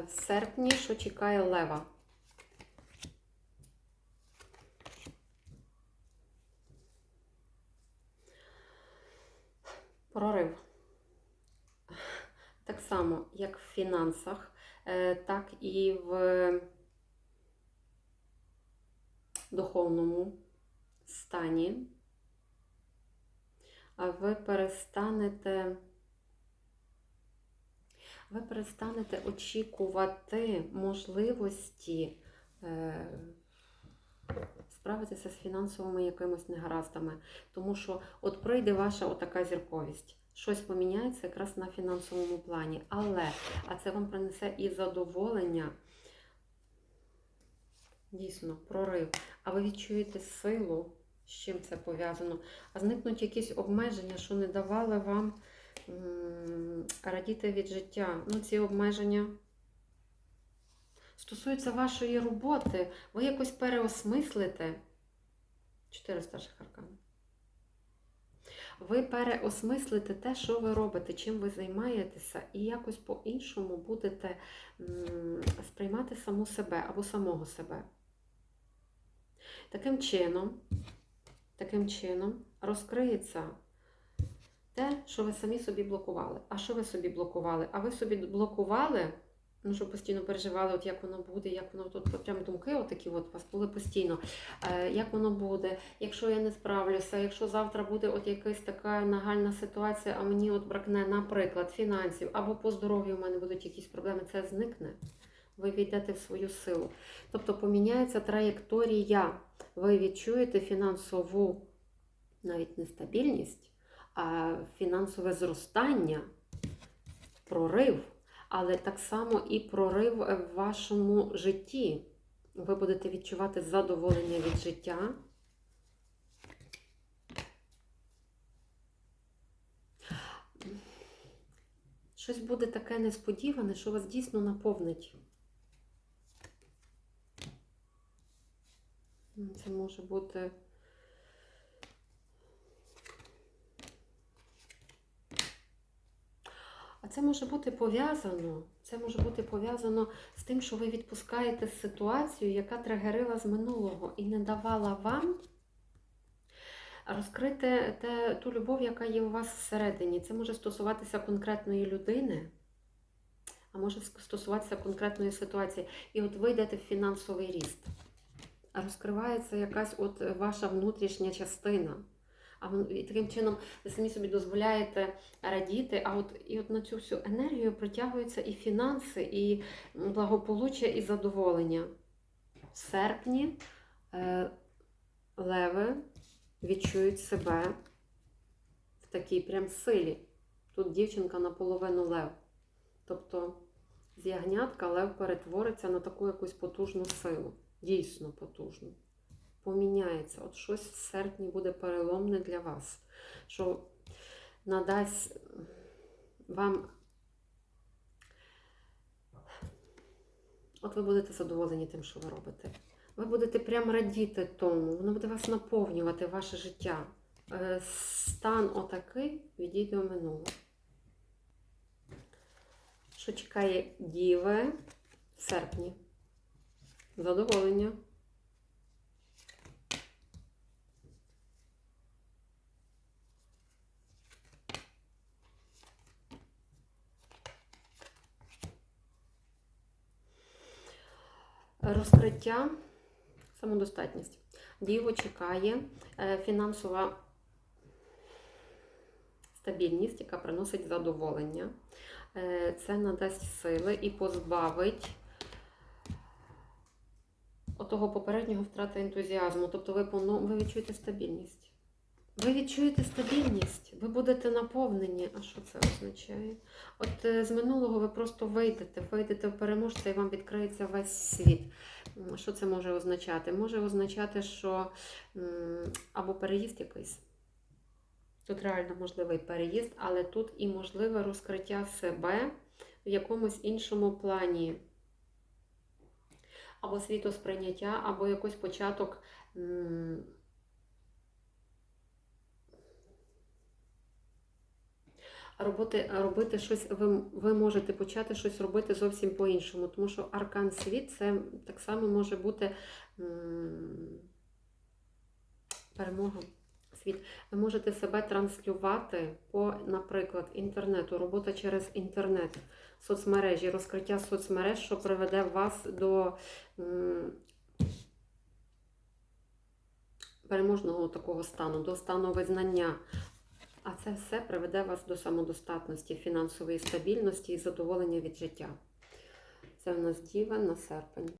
В серпні, що чекає лева? Прорив. Так само, як в фінансах, е, так і в духовному стані. А ви перестанете ви перестанете очікувати можливості е, справитися з фінансовими якимось негараздами. Тому що от прийде ваша отака зірковість. Щось поміняється якраз на фінансовому плані. Але, а це вам принесе і задоволення. Дійсно, прорив. А ви відчуєте силу, з чим це пов'язано. А зникнуть якісь обмеження, що не давали вам радіти від життя. Ну, ці обмеження стосуються вашої роботи. Ви якось переосмислите. Чотири старших аркани. Ви переосмислите те, що ви робите, чим ви займаєтеся, і якось по-іншому будете сприймати саму себе або самого себе. Таким чином, таким чином розкриється те, що ви самі собі блокували. А що ви собі блокували? А ви собі блокували, ну, що постійно переживали, от як воно буде, як воно тут от прям думки, отакі от вас були постійно. Е, як воно буде, якщо я не справлюся, якщо завтра буде от якась така нагальна ситуація, а мені от бракне, наприклад, фінансів, або по здоров'ю у мене будуть якісь проблеми, це зникне. Ви війдете в свою силу. Тобто поміняється траєкторія. Ви відчуєте фінансову навіть нестабільність, фінансове зростання, прорив, але так само і прорив в вашому житті. Ви будете відчувати задоволення від життя. Щось буде таке несподіване, що вас дійсно наповнить. Це може бути. А це може бути пов'язано. Це може бути пов'язано з тим, що ви відпускаєте ситуацію, яка тригерила з минулого і не давала вам розкрити те, ту любов, яка є у вас всередині. Це може стосуватися конкретної людини, а може стосуватися конкретної ситуації. І от ви йдете в фінансовий ріст. Розкривається якась от ваша внутрішня частина. А і таким чином ви самі собі дозволяєте радіти, а от і от на цю всю енергію притягуються і фінанси, і благополуччя, і задоволення. В серпні е, леви відчують себе в такій прям силі. Тут дівчинка наполовину лев. Тобто з ягнятка лев перетвориться на таку якусь потужну силу. Дійсно потужну. Поміняється. От щось в серпні буде переломне для вас, що надасть вам. От ви будете задоволені тим, що ви робите. Ви будете прям радіти тому, воно буде вас наповнювати, ваше життя. Е, Стан отакий відійде у минуле. Що чекає Діви в серпні? Задоволення. Розкриття, самодостатність. Діво чекає е, фінансова стабільність, яка приносить задоволення. Е, Це надасть сили і позбавить отого попереднього втрати ентузіазму. Тобто ви, ви відчуєте стабільність. Ви відчуєте стабільність, ви будете наповнені. А що це означає? От е, з минулого ви просто вийдете, вийдете в переможця і вам відкриється весь світ. Що це може означати? Може означати, що або переїзд якийсь. Тут реально можливий переїзд, але тут і можливе розкриття себе в якомусь іншому плані. Або світосприйняття, або якийсь початок. М, роботи, робити щось, ви, ви можете почати щось робити зовсім по-іншому, тому що аркан світ це так само може бути перемога. Світ. Ви можете себе транслювати по, наприклад, інтернету, робота через інтернет, соцмережі, розкриття соцмереж, що приведе вас до м, переможного такого стану, до стану визнання. А це все приведе вас до самодостатності, фінансової стабільності і задоволення від життя. Це в нас діва на серпень.